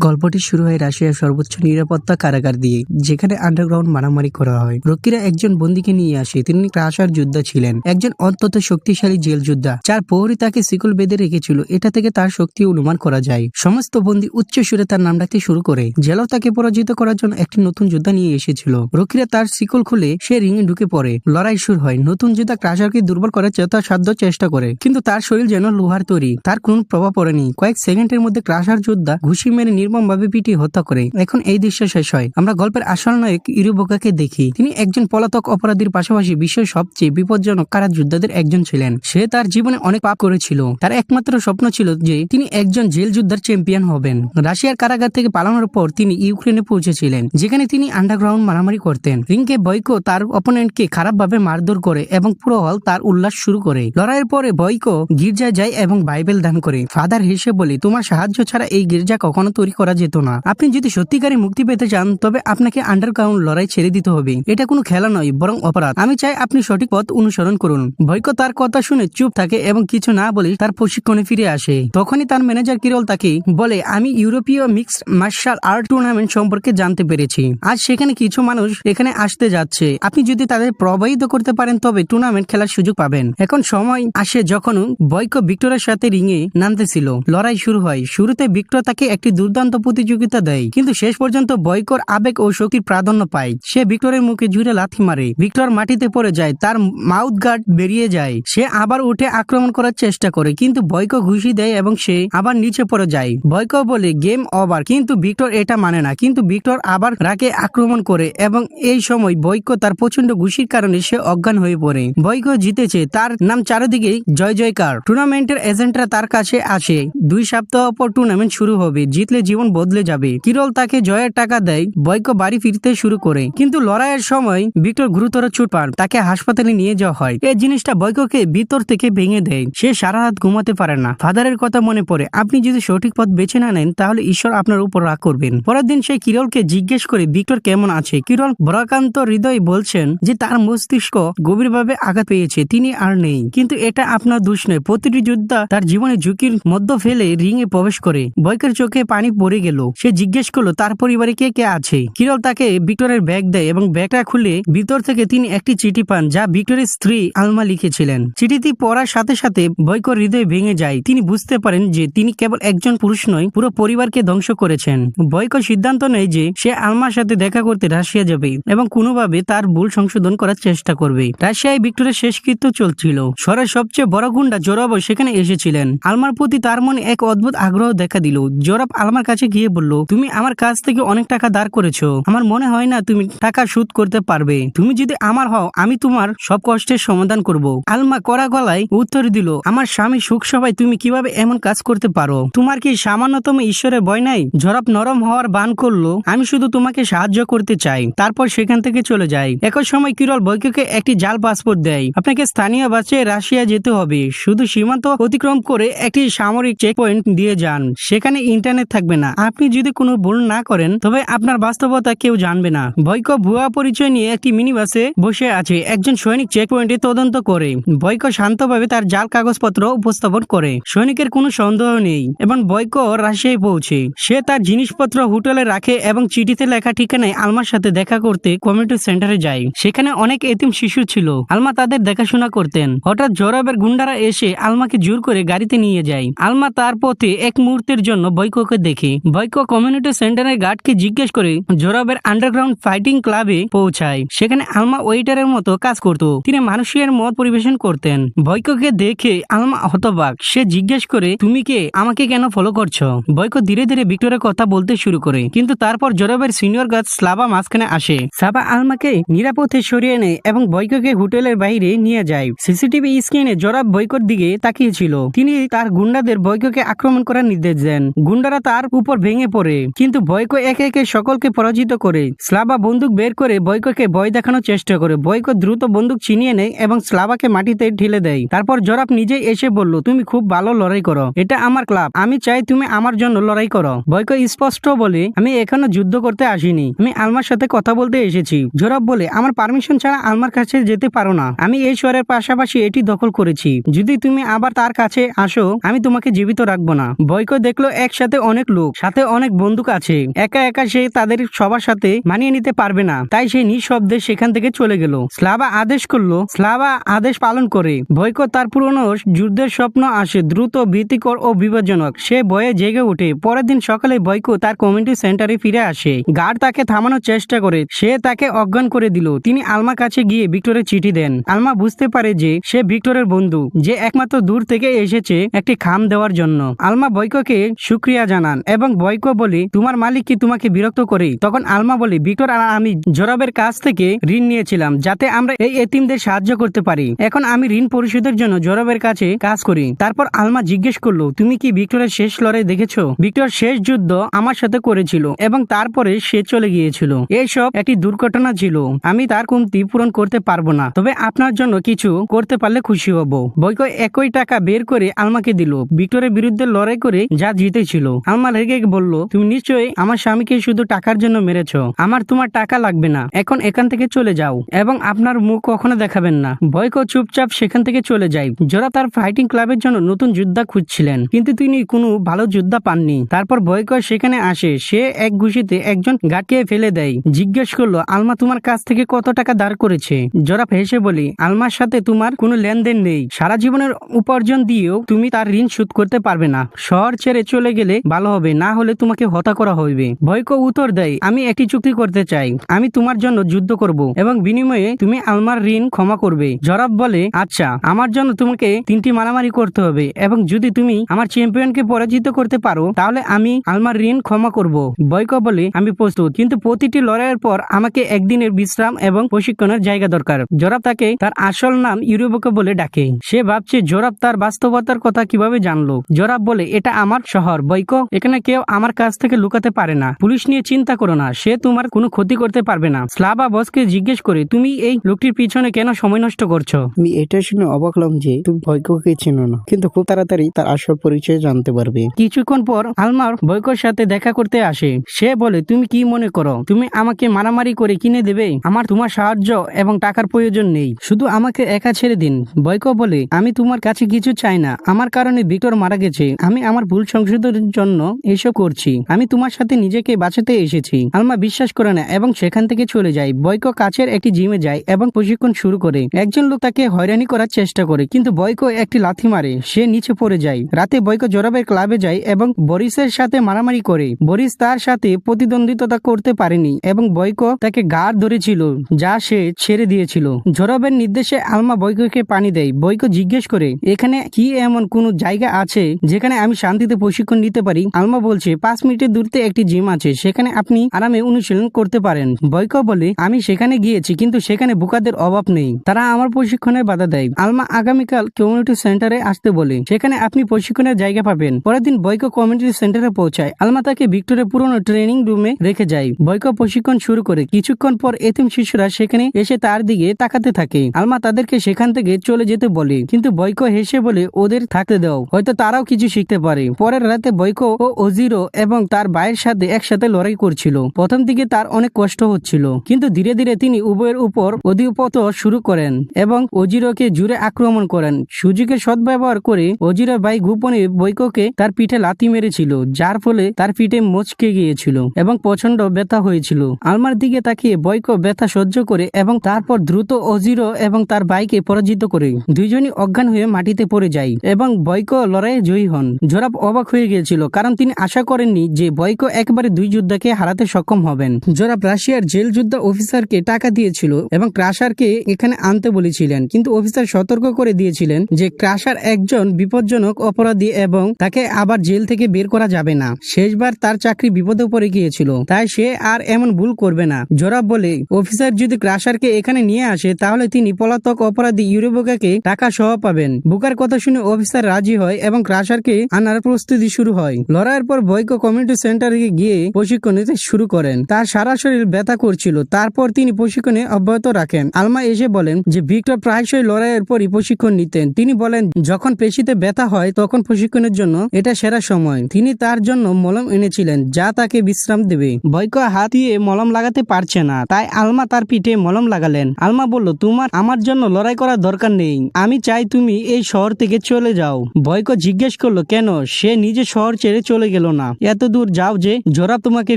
গল্পটি শুরু হয় রাশিয়ার সর্বোচ্চ নিরাপত্তা কারাগার দিয়ে, যেখানে আন্ডারগ্রাউন্ড মারামারি করা হয়। রক্ষীরা একজন বন্দীকে নিয়ে আসে, তিনি ক্রাশার যোদ্ধা ছিলেন। একজন অত্যন্ত শক্তিশালী জেল যোদ্ধা, যার প্রহরী তাকে শিকল বেঁধে রেখেছিল। এটা থেকে তার শক্তি অনুমান করা যায়। সমস্ত বন্দী উচ্চ সুরে তার নাম ডাকতে শুরু করে। জেলাও তাকে পরাজিত করার জন্য একটি নতুন যোদ্ধা নিয়ে এসেছিল। রক্ষীরা তার শিকল খুলে সে রিংয়ে ঢুকে পড়ে। লড়াই শুরু হয়। নতুন যোদ্ধা ক্রাশারকে দুর্বল করার যথাসাধ্য চেষ্টা করে। কিন্তু তার শরীর যেন লোহার তৈরি। তার কোনো প্রভাব পড়েনি। কয়েক সেকেন্ডের মধ্যে ক্রাশার যোদ্ধা ঘুষি মেরে নির্মমভাবে পিটিয়ে হত্যা করে। এখন এই দৃশ্য শেষ হয়। আমরা গল্পের আসল নায়ক ইরুবোকাকে দেখি। তিনি একজন পলাতক অপরাধীর পাশাপাশি বিশ্বের সবচেয়ে বিপজ্জনক কারা যোদ্ধাদের একজন ছিলেন। সে তার জীবনে অনেক পাপ করেছিল। তার একমাত্র স্বপ্ন ছিল যে তিনি একজন জেল যুদ্ধার চ্যাম্পিয়ন হবেন। রাশিয়ার কারাগার থেকে পালানোর পর তিনি ইউক্রেনে পৌঁছেছিলেন, যেখানে তিনি আন্ডারগ্রাউন্ড মারামারি করতেন। রিংকে বৈকো তার অপোনেন্টকে খারাপভাবে মারধর করে এবং পুরো হল তার উল্লাস শুরু করে। লড়াইয়ের পরে বৈকো গির্জায় যায় এবং বাইবেল দান করে। ফাদার হেসে বলে, তোমার সাহায্য ছাড়া এই গির্জা কখনো তৈরি করা যেত না। আপনি যদি সত্যিকারে মুক্তি পেতে চান, তবে আপনাকে আন্ডারগ্রাউন্ড লড়াই ছেড়ে দিতে হবে। এটা কোনো খেলা নয়, বরং অপরাধ। আমি চাই আপনি সঠিক পথ অনুসরণ করুন। বৈকো তার কথা শুনে চুপ থাকে এবং কিছু না বলে তার প্রশিক্ষণে ফিরে আসে। তখনই তার ম্যানেজার কিরল তাকে বলে, আমি ইউরোপীয় মিক্সড মার্শাল আর্ট টুর্নামেন্ট সম্পর্কে জানতে পেরেছি। আজ সেখানে কিছু মানুষ এখানে আসতে যাচ্ছে। আপনি যদি তাদের প্রবাহিত করতে পারেন, তবে টুর্নামেন্ট খেলার সুযোগ পাবেন। এখন সময় আসে যখন বৈকো ভিক্টরের সাথে রিঙে নামতেছিল। লড়াই শুরু হয়। শুরুতে ভিক্টর তাকে একটি দুর্দান্ত প্রতিযোগিতা দেয়। কিন্তু শেষ পর্যন্ত বৈকর আবেগ ও শক্তির প্রাধান্য পায়। সে ভিক্টরের মুখে জুড়ে লাথি মারে। ভিক্টর মাটিতে পড়ে যায়, তার মাউথ গার্ড বেরিয়ে যায়। সে আবার উঠে আক্রমণ করার চেষ্টা করে, কিন্তু বৈক ঘুষি দেয় এবং সে আবার নিচে পড়ে যায়। বৈক বলে, গেম ওভার। কিন্তু ভিক্টর এটা মানে না। কিন্তু ভিক্টর আবার রাকে আক্রমণ করে এবং এই সময় বৈক তার প্রচণ্ড ঘুষির কারণে সে অজ্ঞান হয়ে পড়ে। বৈক জিতেছে, তার নাম চারিদিকে জয় জয়কার টুর্নামেন্টের এজেন্টরা তার কাছে আসে। দুই সপ্তাহ পর টুর্নামেন্ট শুরু হবে। জিতলে জীবন বদলে যাবে। কিরল তাকে জয়ের টাকা দেয়, বৈক বাড়ি ফিরতে শুরু করে। কিন্তু লড়াইয়ের সময় ভিক্টর গুরুতর চোট পান, তাকে হাসপাতালে নিয়ে যাওয়া হয়। এই জিনিসটা বৈককে ভিতর থেকে ভেঙে দেয়। সে সারা রাত ঘুমাতে পারে না। ফাদারের কথা মনে পড়ে, আপনি যদি সঠিক পথ বেছে না নেন, তাহলে ঈশ্বর আপনার উপর রাগ করবেন। পরের দিন সে কিরলকে জিজ্ঞেস করে, ভিক্টর কেমন আছে? কিরল বরাকান্ত হৃদয় বলছেন যে, তার মস্তিষ্ক গভীরভাবে আঘাত পেয়েছে, তিনি আর নেই। কিন্তু এটা আপনার দোষ নয়। প্রতিটি যোদ্ধা তার জীবনে ঝুঁকির মধ্য ফেলে রিং এ প্রবেশ করে। বৈকের চোখে পানি পড়ে গেল। সে জিজ্ঞেস করল, তার পরিবারে কে কে আছে? কিরল তাকে ভিক্টরের ব্যাগ দেয় এবং ব্যাগটা খুলে ভিতর থেকে তিনি একটি চিঠি পান যা ভিক্টরের স্ত্রী আলমা লিখেছিলেন। চিঠিটি পড়ার সাথে সাথে বৈকর হৃদয় ভেঙে যায়। তিনি বুঝতে পারেন যে তিনি কেবল একজন পুরুষ নয়, পুরো পরিবারকে ধ্বংস করেছেন। বৈক সিদ্ধান্ত নেয় যে সে আলমার সাথে দেখা করতে রাশিয়া যাবে এবং কোনোভাবে তার ভুল সংশোধন করার চেষ্টা করবে। রাশিয়ায় ভিক্টরের শেষকৃত্য চলছিল। শহরের সবচেয়ে বড় গুন্ডা জোরাব সেখানে এসেছিলেন। আলমার প্রতি তার মনে এক অদ্ভুত আগ্রহ দেখা দিল। জোরাব আলমার কাছে গিয়ে বলল, তুমি আমার কাছ থেকে অনেক টাকা দাঁড় করেছ। আমার মনে হয় না তুমি টাকা সুদ করতে পারবে। তুমি যদি আমার হও, আমি তোমার সব কষ্টের সমাধান করব। আলমা কড়া গলায় উত্তর দিল, আমার স্বামী সুখ সবাই তুমি কীভাবে এমন কাজ করতে পারো? তোমার কি সামান্যতম ঈশ্বরের ভয় নাই? জরাব নরম হওয়ার বান করল, আমি শুধু তোমাকে সাহায্য করতে চাই। তারপর সেখান থেকে চলে যাই। একই সময় কিরল বৈককে একটি জাল পাসপোর্ট দেয়। আপনাকে স্থানীয় বাসে রাশিয়া যেতে হবে। শুধু সীমান্ত অতিক্রম করে একটি সামরিক চেক পয়েন্ট দিয়ে যান। সেখানে ইন্টারনেট থাকবে না। আপনি যদি কোনো ভুল না করেন, তবে আপনার বাস্তবতা কেউ জানবে না। বৈক ভুয়া পরিচয় নিয়ে একটি মিনি বাসে বসে আছে। একজন সৈনিক চেক পয়েন্টে তদন্ত করে। বৈক শান্তভাবে তার জাল কাগজপত্র উপস্থাপন করে। সৈনিকের কোনো সন্দেহ নেই এবং বৈক রাশিয়ায় পৌঁছে। সে তার জিনিসপত্র হোটেলে রাখে এবং চিঠিতে লেখা ঠিকানায় আলমার সাথে দেখা করতে কমিউনিটি সেন্টারে যায়। সেখানে অনেক এতিম শিশু ছিল। আলমা তাদের দেখাশোনা করতেন। হঠাৎ জোরাবের গুন্ডারা এসে আলমাকে জোর করে গাড়িতে নিয়ে যায়। আলমা তার পথে এক মুহূর্তের জন্য বৈককে দেখে। বৈক কমিউনিটি সেন্টারের গার্ডকে জিজ্ঞেস করে জোরাবের আন্ডারগ্রাউন্ড ফাইটিং ক্লাবে পৌঁছায়। সেখানে আলমা ওয়েটারের মতো কাজ করত। তিনি মানুষের মত পরিবেশন করতেন। বৈককে দেখে আলমা হতবাক। সে জিজ্ঞেস করে, তুমি কে? আমাকে কেন ফলো করছ? বৈক ধীরে ধীরে ভিক্টরের কথা বলতে শুরু করে। কিন্তু তারপর জোরাবের সিনিয়র গাছ স্লাবা মাঝখানে আসে। সাবা আলমাকে নিরাপদে সরিয়ে নেয় এবং বৈককে হোটেলের বাইরে নিয়ে যায়। সিসিটিভি স্ক্রিনে জোরাব বৈকর দিকে তাকিয়েছিল। তিনি তার গুন্ডাদের বৈককে আক্রমণ করার নির্দেশ দেন। গুন্ডারা তার উপর ভেঙে পড়ে। কিন্তু বৈক একে একে সকলকে পরাজিত করে। স্লাবা বন্দুক বের করে বৈককে ভয় দেখানোর চেষ্টা করে। বৈক দ্রুত বন্দুক ছিনিয়ে নেয় এবং স্লাবাকে মাটিতে ঢেলে দেয়। তারপর জরাব নিজেই এসে বলল, তুমি খুব ভালো লড়াই করো। এটা আমার ক্লাব। আমি চাই তুমি আমার জন্য লড়াই করো। বৈক স্পষ্ট বলে, আমি এখনও যুদ্ধ করতে আসিনি। আমি আলমার সাথে কথা বলতে এসেছি। জোরাব বলে, আমার পারমিশন ছাড়া আলমার কাছে যেতে পারো না। আমি এই শহরের পাশাপাশি এটি দখল করেছি। যদি তুমি আবার তার কাছে আসো, আমি তোমাকে জীবিত রাখব না। বৈক দেখল, একসাথে অনেক লোক। লোক সাথে অনেক বন্দুক আছে। একা একা সে তাদের সবার সাথে মানিয়ে নিতে পারবে না। তাই সে নিঃশব্দে সেখান থেকে চলে গেল। স্লাবা আদেশ করল স্লাবা আদেশ পালন করে। বৈকো তার পুরনো যুদ্ধের স্বপ্ন আসে, দ্রুত, ভীতিকর ও বিপজ্জনক। সে ভয়ে জেগে ওঠে। পরের দিন সকালে বৈকো তার কমিউনিটি সেন্টারে ফিরে আসে। গার্ড তাকে থামানোর চেষ্টা করে। সে তাকে অজ্ঞান করে দিল। তিনি আলমার কাছে গিয়ে ভিক্টরের চিঠি দেন। আলমা বুঝতে পারে যে সে ভিক্টরের বন্ধু, যে একমাত্র দূর থেকে এসেছে একটি খাম দেওয়ার জন্য। আলমা বৈকোকে সুক্রিয়া জানান এবং বৈকো বলে, তোমার মালিক কি তোমাকে বিরক্ত করে? তখন আলমা বলে, ভিক্টর আর আমি জরাবের কাছ থেকে ঋণ নিয়েছিলাম, যাতে আমরা এই এতিমদের সাহায্য করতে পারি। এখন আমি ঋণ পরিশোধের জন্য জরাবের কাছে কাজ করি। তারপর আলমা জিজ্ঞেস করল, তুমি কি ভিক্টরের শেষ লড়াই দেখেছ? ভিক্টর শেষ যুদ্ধ আমার সাথে করেছিল এবং তারপরে সে চলে গিয়েছিল। এইসব একটি দুর্ঘটনা ছিল। আমি তার কমতি পূরণ করতে পারব না। তবে আপনার জন্য কিছু করতে পারলে খুশি হব। বৈক একই টাকা বের করে আলমাকে দিল। ভিক্টরের বিরুদ্ধে লড়াই করে যা জিতেছিল। আলমা রেগে বলল, তুমি নিশ্চয়ই আমার স্বামীকে শুধু টাকার জন্য মেরেছ। আমার তোমার টাকা লাগবে না। এখন এখান থেকে চলে যাও এবং আপনার মুখ কখনো দেখাবেন না। বৈক চুপচাপ সেখান থেকে চলে যায় জোরা তার ফাইটিং ক্লাবের জন্য নতুন যোদ্ধা খুঁজছিলেন। কিন্তু তিনি কোনো ভালো যোদ্ধা পাননি। তারপর বৈক সেখানে আসে। সে এক ঘুষিতে একজন গাটকে ফেলে দেয়। জিজ্ঞেস করল, আলমা, তোমার কাছ থেকে কত টাকা দাঁড় করেছে? জরাফ হেসে বলি, আলমার সাথে তোমার কোনো লেনদেন নেই। সারা জীবনের উপার্জন দিয়েও তুমি তার ঋণ শোধ করতে পারবে না। শহর ছেড়ে চলে গেলে ভালো হবে। না হলে তোমাকে হত্যা করা হইবে। ভয়ক উত্তর দেয়, আমি একটি চুক্তি করতে চাই, আমি তোমার জন্য যুদ্ধ করব এবং বিনিময়ে তুমি আলমার ঋণ ক্ষমা করবে। জরাব বলে আচ্ছা আমার জন্য তোমাকে তিনটি মারামারি করতে হবে এবং যদি তুমি আমার চ্যাম্পিয়নকে পরাজিত করতে পারো, তাহলে আমি আলমার ঋণ ক্ষমা করব। বৈক বলে, আমি প্রস্তুত, কিন্তু প্রতিটি লড়াইয়ের পর আমাকে একদিনের বিশ্রাম এবং প্রশিক্ষণের জায়গা দরকার। জরাব তাকে তার আসল নাম ইউরোবকে বলে ডাকে। সে ভাবছে, জোরাব তার বাস্তবতার কথা কীভাবে জানলো? জোরাব বলে, এটা আমার শহর বৈক এখানে কেউ আমার কাছ থেকে লুকাতে পারে না। পুলিশ নিয়ে চিন্তা করো না সে তোমার কোনো ক্ষতি করতে পারবে না। স্লাবা বসকে জিজ্ঞেস করে তুমি এই লোকটির পিছনে কেন সময় নষ্ট করছ? আমি এটা শুনে অবাক হলাম যে তুমি ভয়কে চেনো না। কিন্তু খুব তাড়াতাড়ি তার আসল পরিচয় জানতে পারবে। কিছুক্ষণ পর আলমার বৈকর সাথে দেখা করতে আসে। সে বলে তুমি কি মনে করো? তুমি আমাকে মারামারি করে কিনে দেবে? আমার তোমার সাহায্য এবং টাকার প্রয়োজন নেই। শুধু আমাকে একা ছেড়ে দিন। বৈক বলে আমি তোমার কাছে কিছু চাই না। আমার কারণে ভিক্টর মারা গেছে। আমি আমার ভুল সংশোধনের জন্য এসব করছি। আমি তোমার সাথে নিজেকে বাঁচাতে এসেছি। আলমা বিশ্বাস করে না এবং সেখান থেকে চলে যায়। বৈক কাছের একটি জিমে যায় এবং প্রশিক্ষণ শুরু করে। একজন লোক তাকে হয়রানি করার চেষ্টা করে, কিন্তু বৈক একটি লাথি মারে। সে নিচে পড়ে যায়। রাতে বৈক জোরাবের ক্লাবে যায় এবং বরিসের সাথে মারামারি করে। বরিস তার সাথে প্রতিদ্বন্দ্বিতা করতে পারেনি এবং বৈক তাকে গাড় ধরেছিল, যা সে ছেড়ে দিয়েছিল। জোরাবের নির্দেশে আলমা বৈককে পানি দেয়। বৈক জিজ্ঞেস করে, এখানে কি এমন কোন জায়গা আছে যেখানে আমি শান্তিতে প্রশিক্ষণ নিতে পারি? আলমা বলছে, পাঁচ মিনিটের দূরতে একটি জিম আছে, সেখানে আপনি আরামে অনুশীলন করতে পারেন। বৈক বলে, আমি সেখানে গিয়েছি, কিন্তু সেখানে বুকাদের অভাব নেই। তারা আমার প্রশিক্ষণে বাধা দেয়। আলমা আগামীকাল কমিউনিটি সেন্টারে আসতে বলে, সেখানে আপনি প্রশিক্ষণের জায়গা পাবেন। পরের দিন বৈক কমিউনিটি সেন্টারে পৌঁছায়। আলমা তাকে ভিক্টোরিয়া পুরনো ট্রেনিং রুমে রেখে যায়। বৈক প্রশিক্ষণ শুরু করে। কিছুক্ষণ পর এতিম শিশুরা সেখানে এসে তার দিকে তাকাতে থাকে। আলমা তাদেরকে সেখান থেকে চলে যেতে বলে, কিন্তু বৈক হেসে বলে, ওদের থাকতে দাও। হয়তো তারাও কিছু শিখতে পারে পরের রাতে বৈক ও অজিরো এবং তার ভাইয়ের সাথে একসাথে লড়াই করছিল। প্রথম দিকে তার অনেক কষ্ট হচ্ছিল, কিন্তু ধীরে ধীরে তিনি উভয়ের উপর অধিপত শুরু করেন এবং অজিরোকে জুড়ে আক্রমণ করেন। সুযোগের সদ্ব্যবহার করে অজিরো ভাই গোপনে বৈককে তার পিঠে লাথি মেরেছিল, যার ফলে তার পিঠে মচকে গিয়েছিল এবং প্রচণ্ড ব্যথা হয়েছিল। আলমার দিকে তাকিয়ে বৈক ব্যথা সহ্য করে এবং তারপর দ্রুত অজিরো এবং তার ভাইকে পরাজিত করে দুইজনই অজ্ঞান হয়ে মাটিতে পড়ে যায় এবং বৈক লড়াইয়ে জয়ী হন। জোরাব অবাক হয়ে গিয়েছিল, কারণ তিনি আশা করেননি যে বৈক একবারে দুই যোদ্ধাকে হারাতে সক্ষম হবেন। জোরাব রাশিয়ার জেল যোদ্ধা অফিসারকে টাকা দিয়েছিল এবং ক্রাশারকে এখানে আনতে বলেছিলেন। কিন্তু অফিসার সতর্ক করে দিয়েছিলেন যে ক্রাশার একজন বিপজ্জনক অপরাধী এবং তাকে আবার জেল থেকে বের করা যাবে না। শেষবার তার চাকরি বিপদে পড়ে গিয়েছিল, তাই সে আর এমন ভুল করবে না। জোরাব বলে, অফিসার যদি ক্রাশারকে এখানে নিয়ে আসে, তাহলে তিনি পলাতক অপরাধী ইউরোবোকাকে টাকা সহ পাবেন। বুকার কথা শুনে অফিসার রাজি হয় এবং ক্রাশারকে আনার প্রস্তুতি শুরু হয়। লড়াইয়ের পর বৈক কমিউনিটি সেন্টারে গিয়ে প্রশিক্ষণ নিতে শুরু করেন। তার সারা শরীর ব্যথা করছিল। তারপর তিনি প্রশিক্ষণে অব্যাহত রাখেন। আলমা এসে বলেন যে, ভিক্টর প্রায়শই লড়াইয়ের পরই প্রশিক্ষণ নিতেন। তিনি বলেন, যখন পেশিতে ব্যথা হয়, তখন প্রশিক্ষণের জন্য এটা সেরা সময়। তিনি তার জন্য মলম এনেছিলেন, যা তাকে বিশ্রাম দেবে। বৈক হাত দিয়ে মলম লাগাতে পারছে না। তাই আলমা তার পিঠে মলম লাগালেন। আলমা বলল, তোমার, আমার জন্য লড়াই করার দরকার নেই। আমি চাই তুমি এই শহর থেকে চলে যাও। বৈক জিজ্ঞেস করল, কেন? সে নিজে শহর ছেড়ে চলে গেল গেল না। এত দূর যাও যে জোরা তোমাকে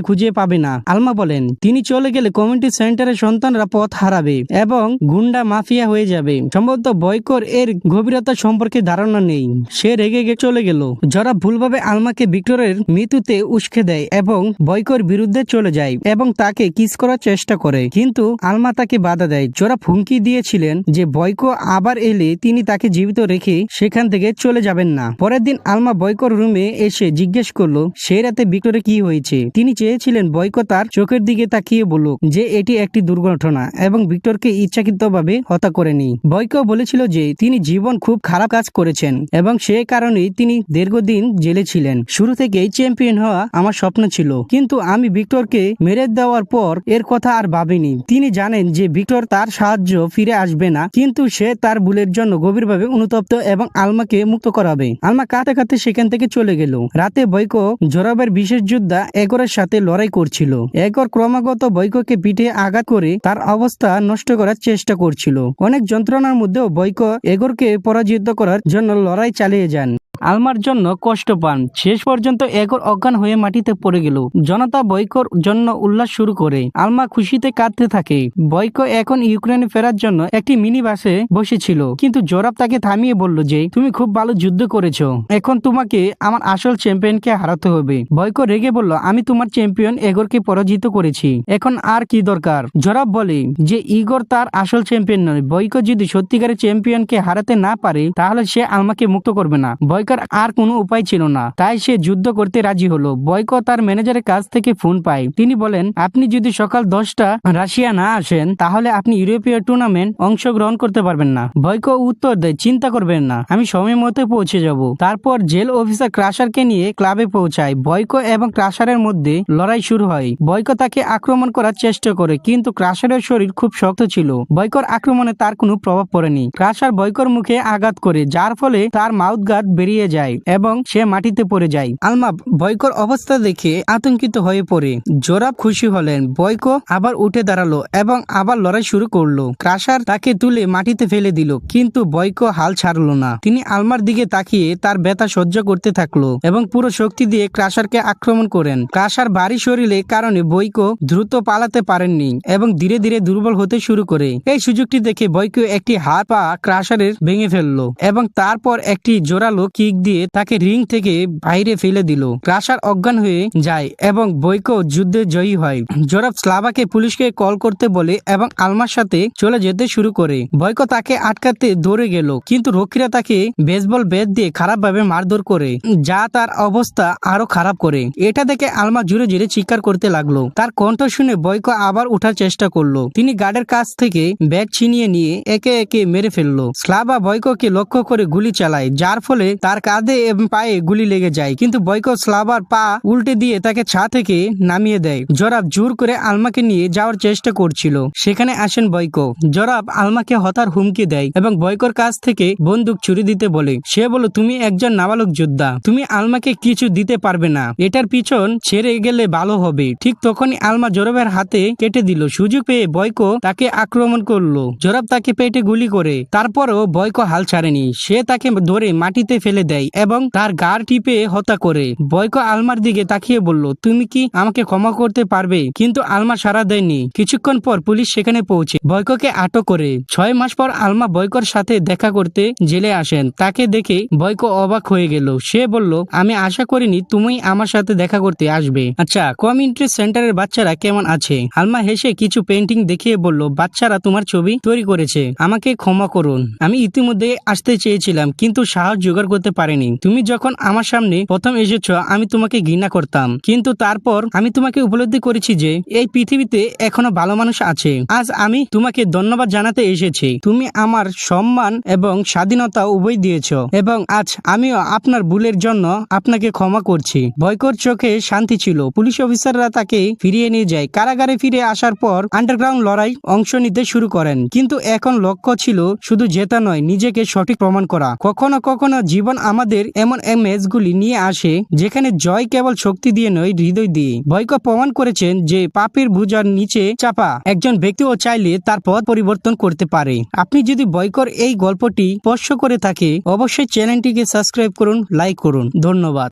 খুঁজে পাবে না। আলমা বলেন, তিনি চলে গেলে কমিউনিটি সেন্টারের সন্তানরা পথ হারাবে এবং গুন্ডা মাফিয়া হয়ে যাবে। সম্ভবত বয়কর এর গভীরতা সম্পর্কে ধারণা নেই। সে রেগে গিয়ে চলে গেল। জরা ভুলভাবে আলমাকে ভিক্টরের মৃত্যুতে উস্কে দেয় এবং বয়কর বিরুদ্ধে চলে যায় এবং তাকে কিস করার চেষ্টা করে। কিন্তু আলমা তাকে বাধা দেয়। জোরা ফুঙ্কি দিয়েছিলেন যে বয়কো আবার এলে তিনি তাকে জীবিত রেখে সেখান থেকে চলে যাবেন না। পরের দিন আলমা বয়কর রুমে এসে জিজ্ঞেস করল সেই রাতে ভিক্টরে কি হয়েছে? তিনি চেয়েছিলেন বয়কো তার চোখের দিকে তাকিয়ে বলুক যে এটি একটি দুর্ঘটনা এবং ভিক্টরকে ইচ্ছাকৃতভাবে হত্যা করেনি। বয়কো বলেছিল যে তিনি জীবন খুব খারাপ কাজ করেছেন এবং সে কারণেই তিনি দীর্ঘদিন জেলে ছিলেন। শুরু থেকেই চ্যাম্পিয়ন হওয়া আমার স্বপ্ন ছিল, কিন্তু আমি ভিক্টরকে মেরে দেওয়ার পর এর কথা আর ভাবিনি। তিনি জানেন যে ভিক্টর তার সাহায্য ফিরে আসবে না, কিন্তু সে তার ভুলের জন্য গভীরভাবে অনুতপ্ত এবং আলমাকে মুক্ত করাবে। আলমা কাঁদতে কাঁদতে সেখান থেকে চলে গেল। রাতে বৈক জোরাবের বিশেষ যোদ্ধা একরের সাথে লড়াই করছিল। একর ক্রমাগত বৈককে পিঠে আঘাত করে তার অবস্থা নষ্ট করার চেষ্টা করছিল। অনেক যন্ত্রণার মধ্যেও বৈক এগরকে পরাজিত করার জন্য লড়াই চালিয়ে যান। আলমার জন্য কষ্ট পান। শেষ পর্যন্ত এগর অজ্ঞান হয়ে মাটিতে পড়ে গেল। জনতা বৈকর জন্য উল্লাস শুরু করে। আলমা খুশিতে কাঁদতে থাকে। বৈক এখন ইউক্রেনে ফেরার জন্য একটি মিনি বাসে বসেছিল। কিন্তু জোরাব তাকে থামিয়ে বলল যে, তুমি খুব ভালো যুদ্ধ করেছ। এখন তোমাকে আমার আসল চ্যাম্পিয়নকে হারাতে হবে। বৈক রেগে বলল, আমি তোমার চ্যাম্পিয়ন এগরকে পরাজিত করেছি। এখন আর কি দরকার? জোরাব বলে, যে ইগর তার আসল চ্যাম্পিয়ন নয়। বৈক যদি সত্যিকারের চ্যাম্পিয়নকে হারাতে না পারে, তাহলে সে আলমাকে মুক্ত করবে না। বয়কর আর কোনো উপায় ছিল না। তাই সে যুদ্ধ করতে রাজি হলো। বয়ক তার ম্যানেজারের কাছ থেকে ফোন পায়। তিনি বলেন, আপনি যদি সকাল দশটা রাশিয়া না আসেন, তাহলে আপনি ইউরোপীয় টুর্নামেন্ট অংশগ্রহণ করতে পারবেন না। বয়ক উত্তর দেয়, চিন্তা করবেন না, আমি সময় মতো পৌঁছে যাব। তারপর জেল অফিসার ক্রাশারকে নিয়ে ক্লাবে পৌঁছায়। বয়ক এবং ক্রাশারের মধ্যে লড়াই শুরু হয়। বয়ক তাকে আক্রমণ করার চেষ্টা করে, কিন্তু ক্রাশারের শরীর খুব শক্ত ছিল। বয়কর আক্রমণে তার কোনো প্রভাব পড়েনি। ক্রাশার বয়কর মুখে আঘাত করে, যার ফলে তার মাউথ গার্ড বেরিয়ে যায় এবং সে মাটিতে পড়ে যায়। আলমা বয়কর অবস্থা দেখে আতঙ্কিত হয়ে পড়ে। জোরাব খুশি হলেন। বয়ক আবার উঠে দাঁড়াল এবং আবার লড়াই শুরু করল। ক্রাশার তাকে তুলে মাটিতে ফেলে দিল, কিন্তু বয়ক হাল ছাড়লো না। তিনি আলমার দিকে তাকিয়ে তার ব্যথা সহ্য করতে থাকল এবং পুরো শক্তি দিয়ে ক্রাশারকে আক্রমণ করেন। ক্রাশার ভারী শরীরে কারণে বৈক দ্রুত পালাতে পারেননি এবং ধীরে ধীরে দুর্বল হতে শুরু করে। এই সুযোগটি দেখে বৈক একটি হাত পা ক্রাশারের ভেঙে ফেলল এবং তারপর একটি জোরালো কিক দিয়ে তাকে রিং থেকে বাইরে ফেলে দিল। ক্রাশার অজ্ঞান হয়ে যায় এবং বৈক যুদ্ধে জয়ী হয়। জোরাব স্লাভাকে পুলিশকে কল করতে বলে এবং আলমার সাথে চলে যেতে শুরু করে। বৈক তাকে আটকাতে দৌড়ে গেল, কিন্তু রক্ষীরা তাকে বেসবল বেদ দিয়ে খারাপভাবে মারধর করে, যা তার অবস্থা আরও খারাপ করে। এটা দেখে আলমা জুড়ে জুড়ে চিৎকার করতে লাগল। তার কণ্ঠ শুনে বৈক আবার উঠার চেষ্টা করল। তিনি গার্ডের কাছ থেকে ব্যাগ ছিনিয়ে নিয়ে একে একে মেরে ফেলল। স্লাবা বৈককে লক্ষ্য করে গুলি চালায়, যার ফলে তার কাঁধে এবং পায়ে গুলি লেগে যায়, কিন্তু বৈক স্লাবার পা উল্টে দিয়ে তাকে ছা থেকে নামিয়ে দেয়। জরাব জোর করে আলমাকে নিয়ে যাওয়ার চেষ্টা করছিল। সেখানে আসেন বৈক জরাব আলমাকে হতার হুমকি দেয় এবং বৈকর কাছ থেকে বন্দুক ছুরি দিতে বলে। সে বলো, তুমি একজন নাবালক যোদ্ধা। তুমি আলমাকে কিছু দিতে পারবে না। এটার পিছন ছেড়ে গেলে ভালো হবে। ঠিক তখনই আলমা জোরাবের হাতে কেটে দিল। সুযোগ পেয়ে বৈক তাকে আক্রমণ করল। জোরাব তাকে পেটে গুলি করে। তারপরও বৈক হাল ছাড়েনি। সে তাকে ধরে মাটিতে ফেলে দেয় এবং তার গার টিপে হত্যা করে। বয়ক আলমার দিকে তাকিয়ে বলল, তুমি কি আমাকে ক্ষমা করতে পারবে? কিন্তু আলমা সারা দেয়নি। কিছুক্ষণ পর পুলিশ সেখানে পৌঁছে। বয়ককে আটক করে। ছয় মাস পর আলমা বয়কর সাথে দেখা করতে জেলে আসেন। তাকে দেখে বয়ক অবাক হয়ে গেল। সে বলল, আমি আশা করিনি তুমি আমার সাথে দেখা করতে আসবে। আচ্ছা কমিউনিটি সেন্টারের বাচ্চারা কেমন আছে? আলমা হেসে কিছু পেন্টিং দেখিয়ে বলল, বাচ্চারা তোমার ছবি তৈরি করেছে। আমাকে ক্ষমা করুন। আমি ইতিমধ্যে আসতে চেয়েছিলাম, কিন্তু সাহস জোগাড় করতে পারিনি। তুমি যখন আমার সামনে প্রথম এসেছ, আমি তোমাকে ঘৃণা করতাম। কিন্তু তারপর আমি তোমাকে উপলব্ধি করেছি যে, এই পৃথিবীতে এখনও ভালো মানুষ আছে। আজ আমি তোমাকে ধন্যবাদ জানাতে এসেছি। তুমি আমার সম্মান এবং স্বাধীনতা উভয় দিয়েছ। এবং আজ আমিও আপনার ভুলের জন্য আপনাকে ক্ষমা করছি। বয়কর চোখে শান্তি ছিল। পুলিশ অফিসাররা তাকে ফিরিয়ে নিয়ে যায়। কারাগারে ফিরে আসার পর আন্ডারগ্রাউন্ড লড়াই অংশ নিতে শুরু করেন। কিন্তু এখন লক্ষ্য ছিল শুধু জেতা নয়, নিজেকে সঠিক প্রমাণ করা। কখনো কখনো জীবন আমাদের এমন ম্যাচগুলি নিয়ে আসে, যেখানে জয় কেবল শক্তি দিয়ে নয়, হৃদয় দিয়ে। বয়ক প্রমাণ করেছেন যে পাপের ভুজার নিচে চাপা একজন ব্যক্তিও চাইলে তার পথ পরিবর্তন করতে পারে। আপনি যদি বয়কর এই গল্পটি স্পর্শ করে থাকে, অবশ্যই চ্যানেলটিকে সাবস্ক্রাইব করুন, লাইক করুন। ধন্যবাদ।